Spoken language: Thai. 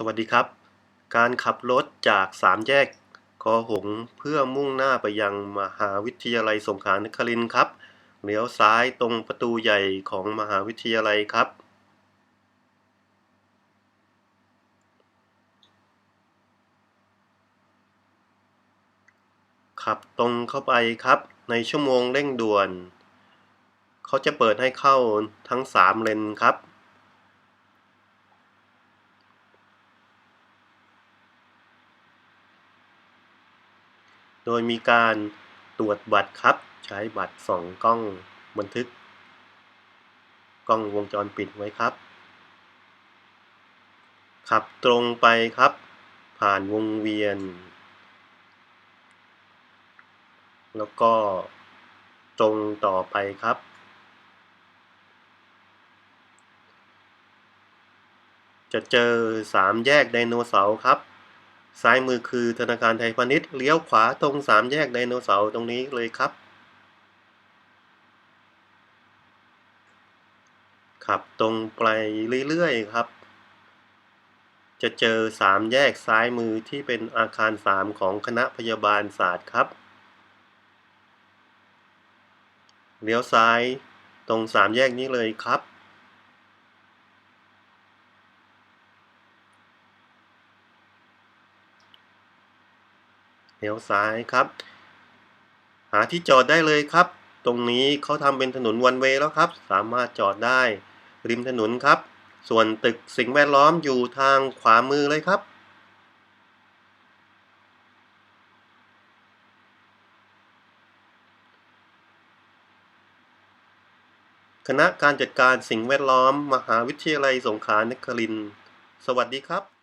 สวัสดีครับ การขับรถจากสามแยกคอหงเพื่อมุ่งหน้าไปยังมหาวิทยาลัยสงขลานครินทร์ครับเลี้ยวซ้ายตรงประตูใหญ่ของมหาวิทยาลัยครับ ขับตรงเข้าไปครับ ในชั่วโมงเร่งด่วน เขาจะเปิดให้เข้าทั้งสามเลนครับ โดยมีการตรวจบัตรครับ ใช้บัตรสองกล้องบันทึก กล้องวงจรปิดไว้ครับ ขับตรงไปครับ ผ่านวงเวียน แล้วก็ตรงต่อไปครับ จะเจอสามแยกไดโนเสาร์ครับ ซ้ายมือคือธนาคารไทยพาณิชย์เลี้ยวขวาตรงสามแยกไดโนเสาร์ตรงนี้เลยครับ ขับตรงไปเรื่อยๆครับ จะเจอสามแยกซ้ายมือที่เป็นอาคารสามของคณะพยาบาลศาสตร์ครับ เลี้ยวซ้ายตรงสามแยกนี้เลยครับ เลี้ยวซ้ายครับ หาที่จอดได้เลยครับ ตรงนี้เขาทำเป็นถนนวันเวแล้วครับ สามารถจอดได้ ริมถนนครับ ส่วนตึกสิ่งแวดล้อมอยู่ทางขวามือเลยครับคณะการจัดการสิ่งแวดล้อม มหาวิทยาลัยสงขลานครินทร์สวัสดีครับ